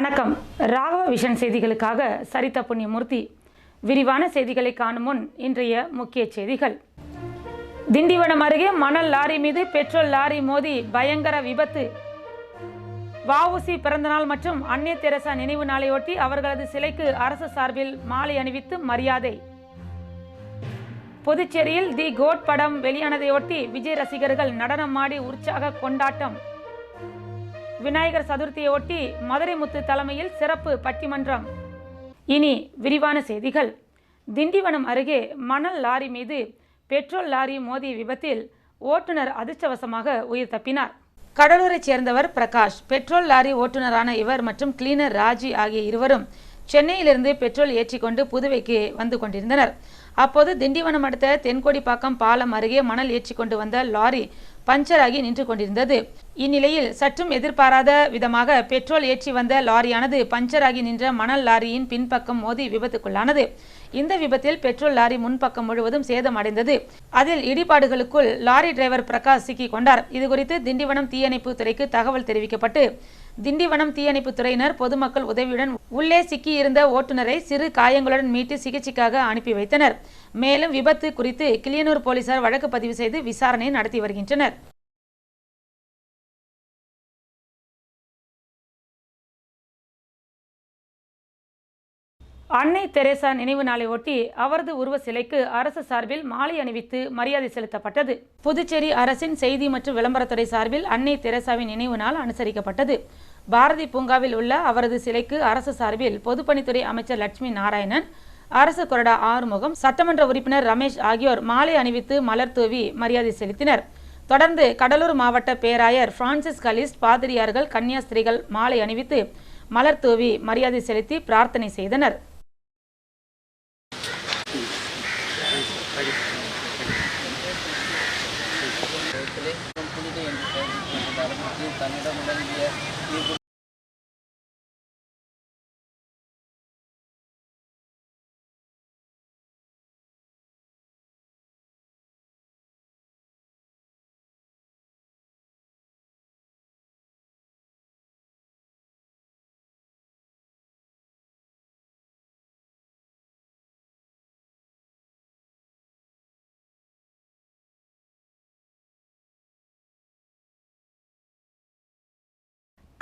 வணக்கம். ராகவ விஷன் செய்திகளுக்காக சரித புண்ணியமூர்த்தி. விரிவான செய்திகளை காணும் முன் இன்றைய முக்கிய செய்திகள். திண்டிவனம் அருகே மணல் லாரி மீது பெட்ரோல் லாரி மோதி பயங்கர விபத்து. வஉசி பிறந்தநாள் மற்றும் அன்னை தெரசா நினைவு நாளையொட்டி அவர்களது சிலைக்கு அரசு சார்பில் மாலை அணிவித்து மரியாதை. புதுச்சேரியில் தி கோட் படம் வெளியானதையொட்டி விஜய் ரசிகர்கள் நடனமாடி உற்சாக கொண்டாட்டம். விநாயகர் சதுர்த்தியை ஒட்டி மதுரை முத்து தலைமையில் சிறப்பு பட்டிமன்றம். இனி விரிவான செய்திகள். திண்டிவனம் அருகே மணல் லாரி மீது பெட்ரோல் லாரி மோதிய விபத்தில் ஓட்டுநர் அதிர்ஷ்டவசமாக உயிர் தப்பினார். கடலூரைச் சேர்ந்தவர் பிரகாஷ் பெட்ரோல் லாரி ஓட்டுநரான இவர் மற்றும் கிளீனர் ராஜி ஆகிய இருவரும் சென்னையிலிருந்து பெட்ரோல் ஏற்றிக்கொண்டு புதுவைக்கு வந்து கொண்டிருந்தனர். அப்போது திண்டிவனம் அடுத்த தென்கோடிப்பாக்கம் பாலம் அருகே மணல் ஏற்றி கொண்டு வந்த லாரி பஞ்சர் ஆகி நின்று கொண்டிருந்தது. இந்நிலையில் சற்றும் எதிர்பாராத விதமாக பெட்ரோல் ஏற்றி வந்த லாரியானது பஞ்சர் ஆகி நின்ற மணல் லாரியின் பின்பக்கம் மோதி விபத்துக்குள்ளானது. இந்த விபத்தில் பெட்ரோல் லாரி முன்பக்கம் முழுவதும் சேதமடைந்தது அதில் இடிபாடுகளுக்குள் லாரி டிரைவர் பிரகாஷ் சிக்கிக் கொண்டார். இதுகுறித்து திண்டிவனம் தீயணைப்பு துறைக்கு தகவல் தெரிவிக்கப்பட்டு திண்டிவனம் தீயணைப்பு துறையினர் பொதுமக்கள் உதவியுடன் உள்ளே சிக்கியிருந்த ஓட்டுநரை சிறு காயங்களுடன் மீட்டு சிகிச்சைக்காக அனுப்பி வைத்தனர். மேலும் விபத்து குறித்து கிளியனூர் போலீசார் வழக்கு பதிவு செய்து விசாரணை நடத்தி வருகின்றனர். அன்னை தெரேசா நினைவு நாளை ஒட்டி அவரது உருவ சிலைக்கு அரசு சார்பில் மாலை அணிவித்து மரியாதை செலுத்தப்பட்டது. புதுச்சேரி அரசின் செய்தி மற்றும் விளம்பரத்துறை சார்பில் அன்னை தெரேசாவின் நினைவு நாள் அனுசரிக்கப்பட்டது. பாரதி பூங்காவில் உள்ள அவரது சிலைக்கு அரசு சார்பில் பொதுப்பணித்துறை அமைச்சர் லட்சுமி நாராயணன் அரசு கொறடா ஆறுமுகம் சட்டமன்ற உறுப்பினர் ரமேஷ் ஆகியோர் மாலை அணிவித்து மலர் தூவி மரியாதை செலுத்தினர். தொடர்ந்து கடலூர் மாவட்ட பேராயர் பிரான்சிஸ் கலிஸ்ட் பாதிரியார்கள் கன்னியாஸ்திரிகள் மாலை அணிவித்து மலர் தூவி மரியாதை செலுத்தி பிரார்த்தனை செய்தனர்.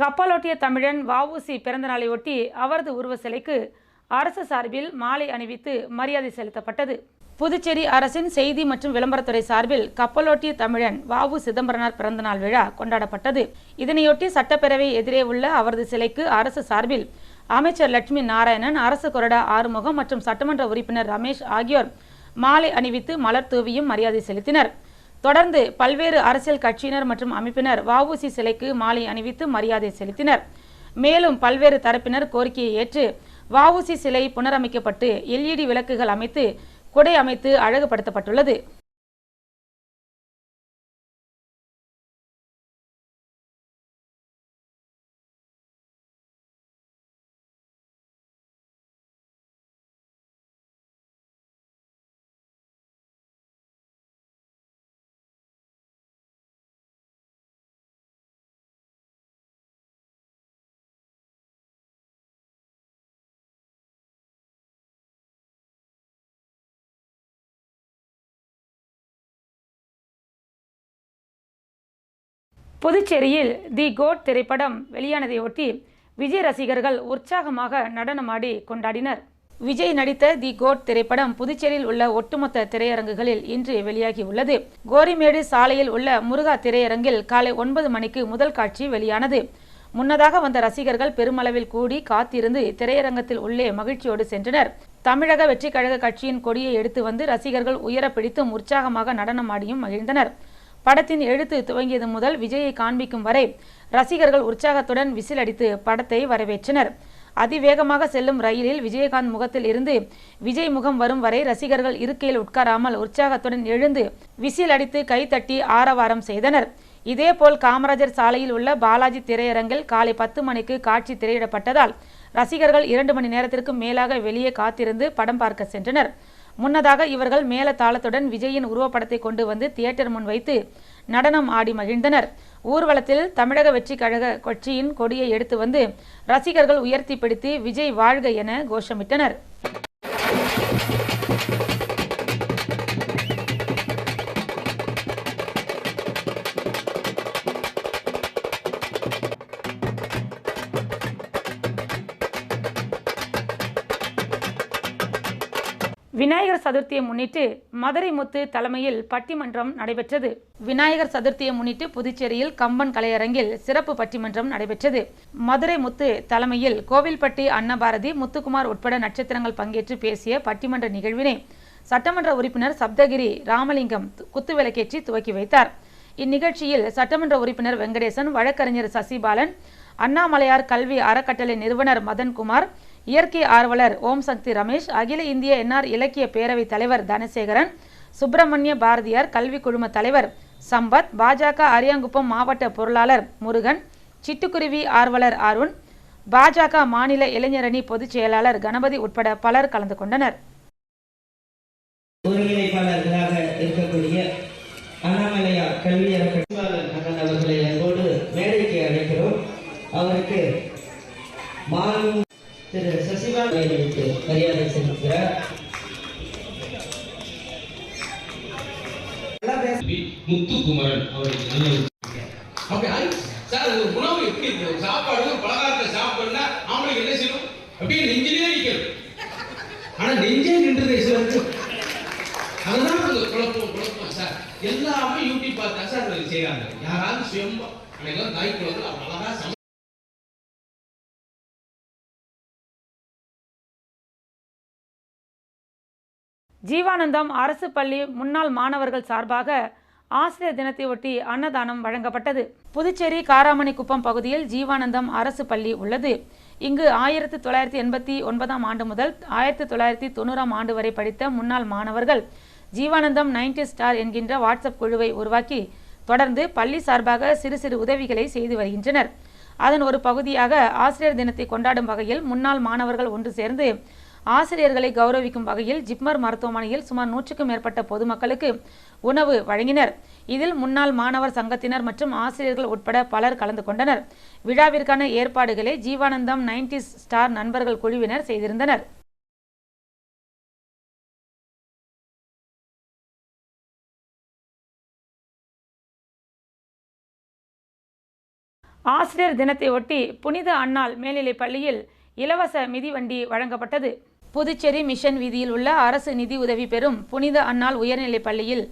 கப்பலோட்டிய தமிழன் வஉசி பிறந்த நாளையொட்டி அவரது உருவ சிலைக்கு அரசு சார்பில் மாலை அணிவித்து மரியாதை செலுத்தப்பட்டது. புதுச்சேரி அரசின் செய்தி மற்றும் விளம்பரத்துறை சார்பில் கப்பலோட்டிய தமிழன் வாவு சிதம்பரனார் பிறந்தநாள் விழா கொண்டாடப்பட்டது. இதனையொட்டி சட்டப்பேரவை எதிரே உள்ள அவரது சிலைக்கு அரசு சார்பில் அமைச்சர் லட்சுமி நாராயணன் அரசு கொறடா ஆறுமுகம் மற்றும் சட்டமன்ற உறுப்பினர் ரமேஷ் ஆகியோர் மாலை அணிவித்து மலர் தூவியும் மரியாதை செலுத்தினர். தொடர்ந்து பல்வேறு அரசியல் கட்சியினர் மற்றும் அமைப்பினர் வஉசி சிலைக்கு மாலை அணிவித்து மரியாதை செலுத்தினர். மேலும் பல்வேறு தரப்பினர் கோரிக்கையை ஏற்று வஉசி சிலை புனரமைக்கப்பட்டு எல்இடி விளக்குகள் அமைத்து குடை அமைத்து அழகுபடுத்தப்பட்டுள்ளது. புதுச்சேரியில் தி கோட் திரைப்படம் வெளியானதையொட்டி விஜய் ரசிகர்கள் உற்சாகமாக நடனமாடி கொண்டாடினர். விஜய் நடித்த தி கோட் திரைப்படம் புதுச்சேரியில் உள்ள ஒட்டுமொத்த திரையரங்குகளில் இன்று வெளியாகி உள்ளது கோரிமேடு சாலையில் உள்ள முருகா திரையரங்கில் காலை ஒன்பது மணிக்கு முதல் காட்சி வெளியானது. முன்னதாக வந்த ரசிகர்கள் பெருமளவில் கூடி காத்திருந்து திரையரங்கத்தில் உள்ளே மகிழ்ச்சியோடு சென்றனர். தமிழக வெற்றி கழக கட்சியின் கொடியை எடுத்து வந்து ரசிகர்கள் உயர பிடித்தும் உற்சாகமாக நடனமாடியும் மகிழ்ந்தனர். படத்தின் எழுத்து துவங்கியது முதல் விஜயை காண்பிக்கும் வரை ரசிகர்கள் உற்சாகத்துடன் விசில் அடித்து படத்தை வரவேற்றனர். அதிவேகமாக செல்லும் ரயிலில் விஜயகாந்த் முகத்தில் இருந்து விஜய் முகம் வரும் வரை ரசிகர்கள் இருக்கையில் உட்காராமல் உற்சாகத்துடன் எழுந்து விசில் அடித்து கைத்தட்டி ஆரவாரம் செய்தனர். இதேபோல் காமராஜர் சாலையில் உள்ள பாலாஜி திரையரங்கில் காலை பத்து மணிக்கு காட்சி திரையிடப்பட்டதால் ரசிகர்கள் இரண்டு மணி நேரத்திற்கும் மேலாக வெளியே காத்திருந்து படம் பார்க்க சென்றனர். முன்னதாக இவர்கள் மேல தாளத்துடன் விஜயின் உருவப்படத்தை கொண்டு வந்து தியேட்டர் முன் வைத்து நடனம் ஆடி மகிழ்ந்தனர். ஊர்வலத்தில் தமிழக வெற்றி கழக கட்சியின் கொடியை எடுத்து வந்து ரசிகர்கள் உயர்த்தி பிடித்து விஜய் வாழ்க என கோஷமிட்டனர். விநாயகர் சதுர்த்தியை முன்னிட்டு மதுரை முத்து தலைமையில் பட்டிமன்றம் நடைபெற்றது. விநாயகர் சதுர்த்தியை முன்னிட்டு புதுச்சேரியில் கம்பன் கலையரங்கில் சிறப்பு பட்டிமன்றம் நடைபெற்றது. மதுரை முத்து தலைமையில் கோவில்பட்டி அன்னபாரதி முத்துக்குமார் உட்பட நட்சத்திரங்கள் பங்கேற்று பேசிய பட்டிமன்ற நிகழ்வினை சட்டமன்ற உறுப்பினர் சப்தகிரி ராமலிங்கம் குத்துவிளக்கேற்றி துவக்கி வைத்தார். இந்நிகழ்ச்சியில் சட்டமன்ற உறுப்பினர் வெங்கடேசன் வழக்கறிஞர் சசிபாலன் அண்ணாமலையார் கல்வி அறக்கட்டளை நிறுவனர் மதன்குமார் இயற்கை ஆர்வலர் ஓம் சக்தி ரமேஷ் அகில இந்திய என்ஆர் இலக்கிய பேரவைத் தலைவர் தனசேகரன் சுப்பிரமணிய பாரதியார் கல்வி குழும தலைவர் சம்பத் பாஜக அரியாங்குப்பம் மாவட்ட பொருளாளர் முருகன் சிட்டுக்குருவி ஆர்வலர் அருண் பாஜக மாநில இளைஞரணி பொதுச் செயலாளர் கணபதி உட்பட பலர் கலந்து கொண்டனர். ஒருங்கிணைப்பாளர்களாக இருக்கக்கூடிய அண்ணாமலையார் கல்வி அவர்களை அன்போடு மேடைக்கு அழைக்கிறோம். அவருக்கு அவர்களுக்கு மரியாதை செலுத்துகிறார். முத்துக்குமரன் அவருக்கு நல்ல ஒரு அப்படி அது சார் ஒரு உணவு எப்படி இருக்கு? சாப்பாடு ஒரு பலகாரத்தை சாப்பிடணும்னா அவங்களுக்கு என்ன செய்யணும்? அப்படியே நெஞ்சிலே நிற்கணும் ஆனா நெஞ்சே நின்றுதே சிலருக்கு அதுதான் கொஞ்சம் குழப்பம் குழப்பம் சார். எல்லாமே யூடியூப் பார்த்தா சார் செய்யறாங்க யாராவது சுயம்பா அன்னைக்கு தாய் குழந்தை அழகா ஜீவானந்தம் அரசு பள்ளி முன்னாள் மாணவர்கள் சார்பாக ஆசிரியர் தினத்தையொட்டி அன்னதானம் வழங்கப்பட்டது. புதுச்சேரி காராமணிக்குப்பம் பகுதியில் ஜீவானந்தம் அரசு பள்ளி உள்ளது. இங்கு ஆயிரத்தி தொள்ளாயிரத்தி எண்பத்தி ஒன்பதாம் ஆண்டு முதல் ஆயிரத்தி தொள்ளாயிரத்தி தொண்ணூறாம் ஆண்டு வரை படித்த முன்னாள் மாணவர்கள் ஜீவானந்தம் நைன்டி ஸ்டார் என்கின்ற வாட்ஸ்அப் குழுவை உருவாக்கி தொடர்ந்து பள்ளி சார்பாக சிறு சிறு உதவிகளை செய்து வருகின்றனர். அதன் ஒரு பகுதியாக ஆசிரியர் தினத்தை கொண்டாடும் வகையில் முன்னாள் மாணவர்கள் ஒன்று சேர்ந்து ஆசிரியர்களை கௌரவிக்கும் வகையில் ஜிப்மர் மருத்துவமனையில் சுமார் நூற்றுக்கும் மேற்பட்ட பொதுமக்களுக்கு உணவு வழங்கினர். இதில் முன்னாள் மாணவர் சங்கத்தினர் மற்றும் ஆசிரியர்கள் உட்பட பலர் கலந்து கொண்டனர். விழாவிற்கான ஏற்பாடுகளை ஜீவானந்தம் நைன்டி ஸ்டார் நண்பர்கள் குழுவினர் செய்திருந்தனர். ஆசிரியர் தினத்தை ஒட்டி புனித அன்னாள் மேல்நிலைப் பள்ளியில் இலவச மிதிவண்டி வழங்கப்பட்டது. புதுச்சேரி மிஷன் வீதியில் உள்ள அரசு நிதி உதவி பெறும் புனித அன்னாள் உயர்நிலைப் பள்ளியில்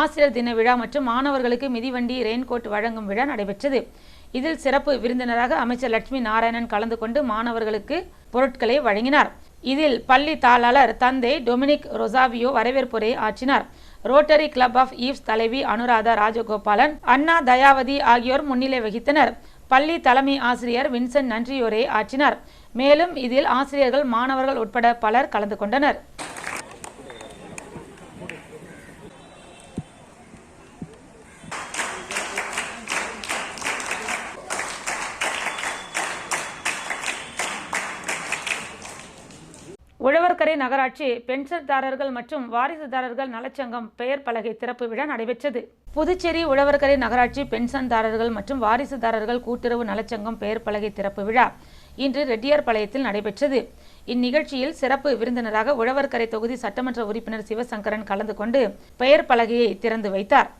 ஆசிரியர் தின விழா மற்றும் மாணவர்களுக்கு மிதிவண்டி ரெயின்கோட் வழங்கும் விழா நடைபெற்றது. இதில் சிறப்பு விருந்தினராக அமைச்சர் லட்சுமி நாராயணன் கலந்து கொண்டு மாணவர்களுக்கு பொருட்களை வழங்கினார். இதில் பள்ளி தாளாளர் தந்தை டொமினிக் ரொசாவியோ வரவேற்புரை ஆற்றினார். ரோட்டரி கிளப் ஆஃப் ஈவ்ஸ் தலைவி அனுராதா ராஜகோபாலன் அண்ணா தயாவதி ஆகியோர் முன்னிலை வகித்தனர். பள்ளி தலைமை ஆசிரியர் வின்சென்ட் நன்றியோரே ஆற்றினார். மேலும் இதில் ஆசிரியர்கள் மாணவர்கள் உட்பட பலர் கலந்து கொண்டனர் உழவர்கரை நகராட்சி பென்ஷன்தாரர்கள் மற்றும் வாரிசுதாரர்கள் நலச்சங்கம் பெயர் பலகை திறப்பு விழா நடைபெற்றது. புதுச்சேரி உழவர்கரை நகராட்சி பென்ஷன்தாரர்கள் மற்றும் வாரிசுதாரர்கள் கூட்டுறவு நலச்சங்கம் பெயர் பலகை திறப்பு விழா இன்று ரெட்டியார்பாளையத்தில் நடைபெற்றது. இந்நிகழ்ச்சியில் சிறப்பு விருந்தினராக உழவர்கரை தொகுதி சட்டமன்ற உறுப்பினர் சிவசங்கரன் கலந்து கொண்டு பெயர் பலகையை திறந்து வைத்தார்.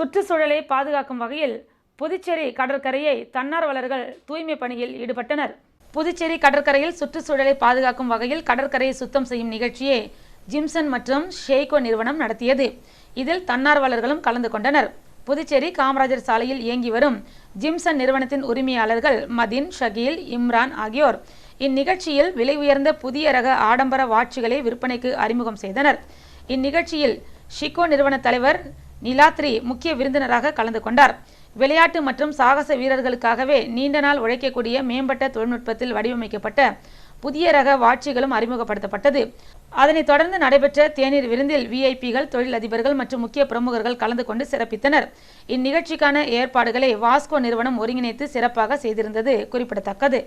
சுற்றுச்சூழலை பாதுகாக்கும் வகையில் புதுச்சேரி கடற்கரையை தன்னார்வலர்கள் தூய்மை பணியில் ஈடுபட்டனர். புதுச்சேரி கடற்கரையில் சுற்றுச்சூழலை பாதுகாக்கும் வகையில் கடற்கரையை சுத்தம் செய்யும் நிகழ்ச்சியை ஜிம்சன் மற்றும் ஷேய்கோ நிறுவனம் நடத்தியது. இதில் தன்னார்வலர்களும் கலந்து கொண்டனர். புதுச்சேரி காமராஜர் சாலையில் இயங்கி வரும் ஜிம்சன் நிறுவனத்தின் உரிமையாளர்கள் மதின் ஷகீல் இம்ரான் ஆகியோர் இந்நிகழ்ச்சியில் விலை உயர்ந்த புதிய ரக ஆடம்பர வாட்சுகளை விற்பனைக்கு அறிமுகம் செய்தனர். இந்நிகழ்ச்சியில் ஷிகோ நிறுவன தலைவர் நிலாத்ரி முக்கிய விருந்தினராக கலந்து கொண்டார். விளையாட்டு மற்றும் சாகச வீரர்களுக்காகவே நீண்ட நாள் உழைக்கக்கூடிய மேம்பட்ட தொழில்நுட்பத்தில் வடிவமைக்கப்பட்ட புதிய ரக வாட்சிகளும் அறிமுகப்படுத்தப்பட்டது. அதனைத் தொடர்ந்து நடைபெற்ற தேநீர் விருந்தில் விஐபிகள் தொழிலதிபர்கள் மற்றும் முக்கிய பிரமுகர்கள் கலந்து கொண்டு சிறப்பித்தனர். இந்நிகழ்ச்சிக்கான ஏற்பாடுகளை வாஸ்கோ நிறுவனம் ஒருங்கிணைத்து சிறப்பாக செய்திருந்தது குறிப்பிடத்தக்கது.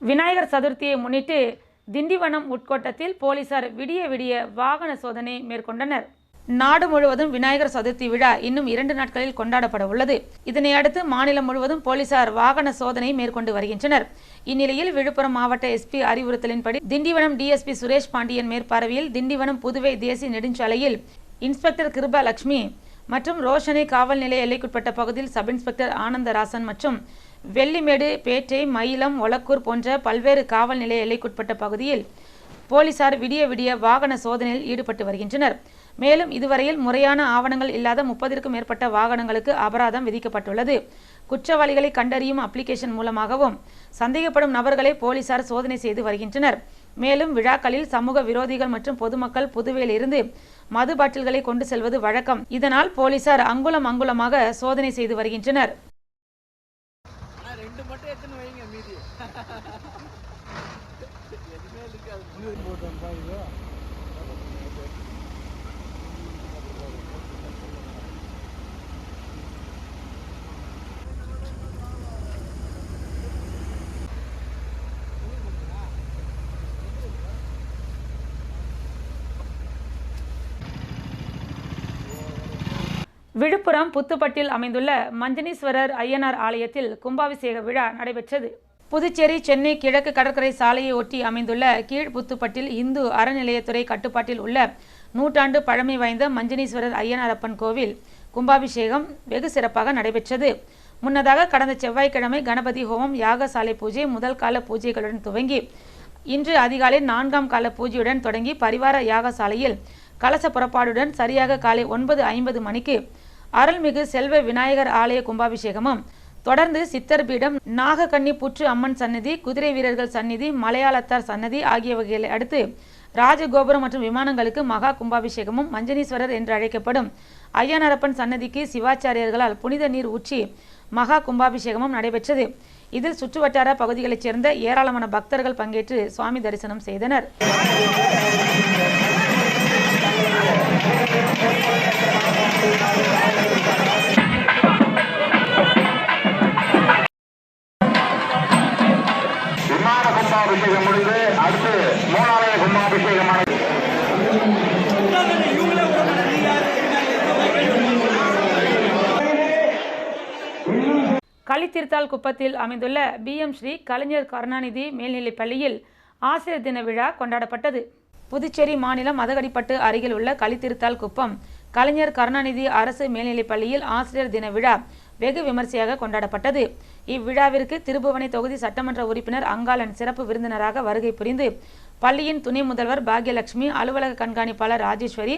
விநாயகர் சதுர்த்தியை முன்னிட்டு திண்டிவனம் உட்கோட்டத்தில் போலீசார் விடிய விடிய வாகன சோதனை மேற்கொண்டனர். நாடு முழுவதும் விநாயகர் சதுர்த்தி விழா இன்னும் இரண்டு நாட்களில் கொண்டாடப்பட உள்ளது. இதனை அடுத்து மாநிலம் முழுவதும் போலீசார் வாகன சோதனை மேற்கொண்டு வருகின்றனர். இந்நிலையில் விழுப்புரம் மாவட்ட எஸ்பி அறிவுறுத்தலின்படி திண்டிவனம் டிஎஸ்பி சுரேஷ் பாண்டியன் மேற்பார்வையில் திண்டிவனம் புதுவை தேசிய நெடுஞ்சாலையில் இன்ஸ்பெக்டர் கிருபா லட்சுமி மற்றும் ரோஷனை காவல் நிலைய எல்லைக்குட்பட்ட பகுதியில் சப் இன்ஸ்பெக்டர் ஆனந்தராசன் மற்றும் வெள்ளிமேடு பேட்டை மயிலம் ஒலக்கூர் போன்ற பல்வேறு காவல் நிலைய எல்லைக்குட்பட்ட பகுதியில் போலீசார் விடிய விடிய வாகன சோதனையில் ஈடுபட்டு வருகின்றனர். மேலும் இதுவரையில் முறையான ஆவணங்கள் இல்லாத முப்பதிற்கும் மேற்பட்ட வாகனங்களுக்கு அபராதம் விதிக்கப்பட்டுள்ளது. குற்றவாளிகளை கண்டறியும் அப்ளிகேஷன் மூலமாகவும் சந்தேகப்படும் நபர்களை போலீசார் சோதனை செய்து வருகின்றனர். மேலும் விழாக்களில் சமூக விரோதிகள் மற்றும் பொதுமக்கள் புதுவையிலிருந்து மது பாட்டில்களை கொண்டு செல்வது வழக்கம். இதனால் போலீசார் அங்குலம் அங்குலமாக சோதனை செய்து வருகின்றனர். எதுவுமே இருக்காது விழுப்புரம் புத்துப்பட்டில் அமைந்துள்ள மஞ்சனீஸ்வரர் ஐயனார் ஆலயத்தில் கும்பாபிஷேக விழா நடைபெற்றது. புதுச்சேரி சென்னை கிழக்கு கடற்கரை சாலையை ஒட்டி அமைந்துள்ள கீழ்புத்துப்பட்டில் இந்து அறநிலையத்துறை கட்டுப்பாட்டில் உள்ள நூற்றாண்டு பழமை வாய்ந்த மஞ்சனீஸ்வரர் ஐயனாரப்பன் கோவில் கும்பாபிஷேகம் வெகு சிறப்பாக நடைபெற்றது. முன்னதாக கடந்த செவ்வாய்க்கிழமை கணபதி ஹோமம் யாகசாலை பூஜை முதல் கால பூஜைகளுடன் துவங்கி இன்று அதிகாலை நான்காம் கால பூஜையுடன் தொடங்கி பரிவார யாகசாலையில் கலச புறப்பாடுடன் சரியாக காலை ஒன்பது ஐம்பது மணிக்கு அருள்மிகு செல்வ விநாயகர் ஆலய கும்பாபிஷேகமும் தொடர்ந்து சித்தர் பீடம் நாகக்கன்னி புற்று அம்மன் சன்னதி குதிரை வீரர்கள் சந்நிதி மலையாளத்தார் சன்னதி ஆகியவைகளை அடுத்து ராஜகோபுரம் மற்றும் விமானங்களுக்கு மகா கும்பாபிஷேகமும் மஞ்சனீஸ்வரர் என்று அழைக்கப்படும். ஐயனரப்பன் சன்னதிக்கு சிவாச்சாரியர்களால் புனித நீர் ஊற்றி மகா கும்பாபிஷேகமும் நடைபெற்றது. இதில் சுற்றுவட்டார பகுதிகளைச் சேர்ந்த ஏராளமான பக்தர்கள் பங்கேற்று சுவாமி தரிசனம் செய்தனர். விமான மூணாலய களித்திருத்தால் குப்பத்தில் அமைந்துள்ள பிஎம் ஸ்ரீ கலைஞர் கருணாநிதி மேல்நிலைப் பள்ளியில் ஆசிரியர் தின விழா கொண்டாடப்பட்டது. புதுச்சேரி மாநிலம் மதகடிப்பட்டு அருகில் உள்ள களித்திருத்தால் குப்பம் கலைஞர் கருணாநிதி அரசு மேல்நிலைப் பள்ளியில் ஆசிரியர் தின விழா வெகு விமர்சையாக கொண்டாடப்பட்டது. இவ்விழாவிற்கு திருபுவனை தொகுதி சட்டமன்ற உறுப்பினர் அங்காளன் சிறப்பு விருந்தினராக வருகை புரிந்து பள்ளியின் துணை முதல்வர் பாக்யலட்சுமி அலுவலக கண்காணிப்பாளர் ராஜேஸ்வரி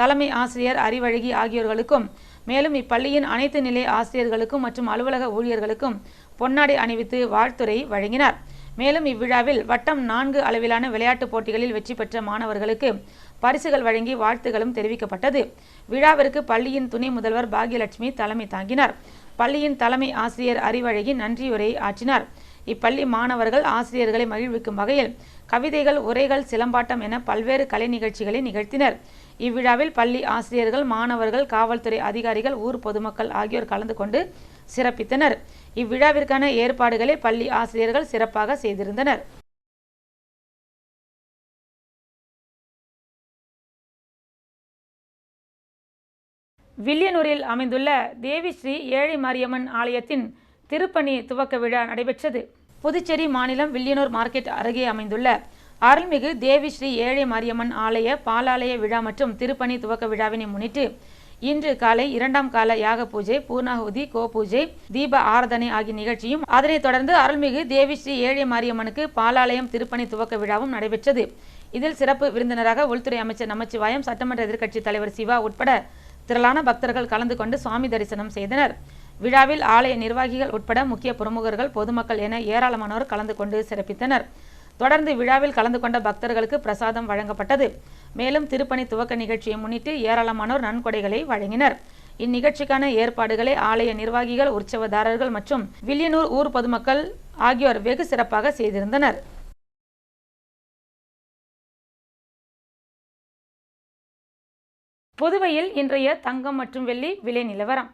தலைமை ஆசிரியர் அறிவழகி ஆகியோர்களுக்கும் மேலும் இப்பள்ளியின் அனைத்து நிலை ஆசிரியர்களுக்கும் மற்றும் அலுவலக ஊழியர்களுக்கும் பொன்னாடை அணிவித்து வாழ்த்துரை வழங்கினார். மேலும் இவ்விழாவில் வட்டம் நான்கு அளவிலான விளையாட்டுப் போட்டிகளில் வெற்றி பெற்ற மாணவர்களுக்கு பரிசுகள் வழங்கி வாழ்த்துகளும் தெரிவிக்கப்பட்டது. விழாவிற்கு பள்ளியின் துணை முதல்வர் பாக்யலட்சுமி தலைமை தாங்கினார். பள்ளியின் தலைமை ஆசிரியர் அறிவழகி நன்றியுரையை ஆற்றினார். இப்பள்ளி மாணவர்கள் ஆசிரியர்களை மகிழ்விக்கும் வகையில் கவிதைகள் உரைகள் சிலம்பாட்டம் என பல்வேறு கலை நிகழ்ச்சிகளை நிகழ்த்தினர். இவ்விழாவில் பள்ளி ஆசிரியர்கள் மாணவர்கள் காவல்துறை அதிகாரிகள் ஊர் பொதுமக்கள் ஆகியோர் கலந்து கொண்டு சிறப்பித்தனர். இவ்விழாவிற்கான ஏற்பாடுகளை பள்ளி ஆசிரியர்கள் சிறப்பாக செய்திருந்தனர். வில்லியனூரில் அமைந்துள்ள தேவி ஸ்ரீ ஏழை மாரியம்மன் ஆலயத்தின் திருப்பணி துவக்க விழா நடைபெற்றது. புதுச்சேரி மாநிலம் வில்லியனூர் மார்க்கெட் அருகே அமைந்துள்ள அருள்மிகு தேவி ஸ்ரீ ஏழை மாரியம்மன் ஆலய பாலாலய விழா மற்றும் திருப்பணி துவக்க விழாவினை முன்னிட்டு இன்று காலை இரண்டாம் கால யாக பூஜை பூர்ணாகுதி கோ பூஜை தீப ஆராதனை ஆகிய நிகழ்ச்சியும் அதனைத் தொடர்ந்து அருள்மிகு தேவி ஸ்ரீ ஏழை மாரியம்மனுக்கு பாலாலயம் திருப்பணி துவக்க விழாவும் நடைபெற்றது. இதில் சிறப்பு விருந்தினராக உள்துறை அமைச்சர் நமச்சிவாயம் சட்டமன்ற எதிர்க்கட்சித் தலைவர் சிவா உட்பட திரளான பக்தர்கள் கலந்து கொண்டு சுவாமி தரிசனம் செய்தனர். விழாவில் ஆலய நிர்வாகிகள் உட்பட முக்கிய பிரமுகர்கள் பொதுமக்கள் என ஏராளமானோர் கலந்து கொண்டு சிறப்பித்தனர். தொடர்ந்து விழாவில் கலந்து கொண்ட பக்தர்களுக்கு பிரசாதம் வழங்கப்பட்டது. மேலும் திருப்பணி துவக்க நிகழ்ச்சியை முன்னிட்டு ஏராளமானோர் நன்கொடைகளை வழங்கினர். இந்நிகழ்ச்சிக்கான ஏற்பாடுகளை ஆலய நிர்வாகிகள் உற்சவதாரர்கள் மற்றும் வில்லியனூர் ஊர் பொதுமக்கள் ஆகியோர் வெகு சிறப்பாக செய்திருந்தனர். புதுவையில் இன்றைய தங்கம் மற்றும் வெள்ளி விலை நிலவரம்.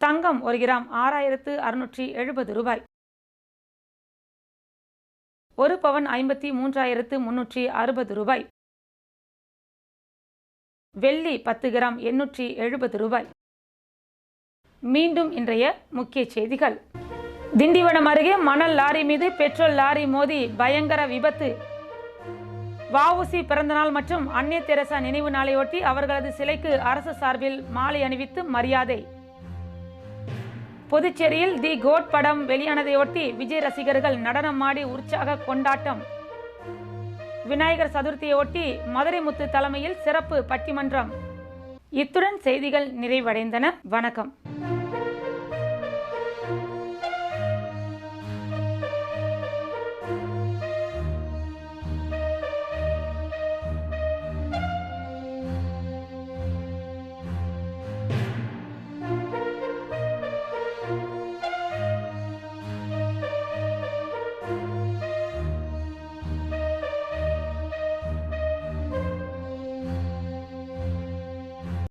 தங்கம் ஒரு கிராம் ஆறாயிரத்து அறுநூற்றி எழுபது ரூபாய். ஒரு பவன் ஐம்பத்தி மூன்றாயிரத்து முன்னூற்றி அறுபது ரூபாய். வெள்ளி பத்து கிராம் எண்ணூற்றி எழுபது ரூபாய். மீண்டும் இன்றைய முக்கிய செய்திகள். திண்டிவனம் அருகே மணல் லாரி மீது பெட்ரோல் லாரி மோதி பயங்கர விபத்து. வஉசி பிறந்தநாள் மற்றும் அன்னை தெரசா நினைவு நாளையொட்டி அவர்களது சிலைக்கு அரசு சார்பில் மாலை அணிவித்து மரியாதை. புதுச்சேரியில் தி கோட் படம் வெளியானதையொட்டி விஜய் ரசிகர்கள் நடனமாடி உற்சாக கொண்டாட்டம். விநாயகர் சதுர்த்தியையொட்டி மதுரை முத்து தலைமையில் சிறப்பு பட்டிமன்றம். இத்துடன் செய்திகள் நிறைவடைந்தன. வணக்கம்.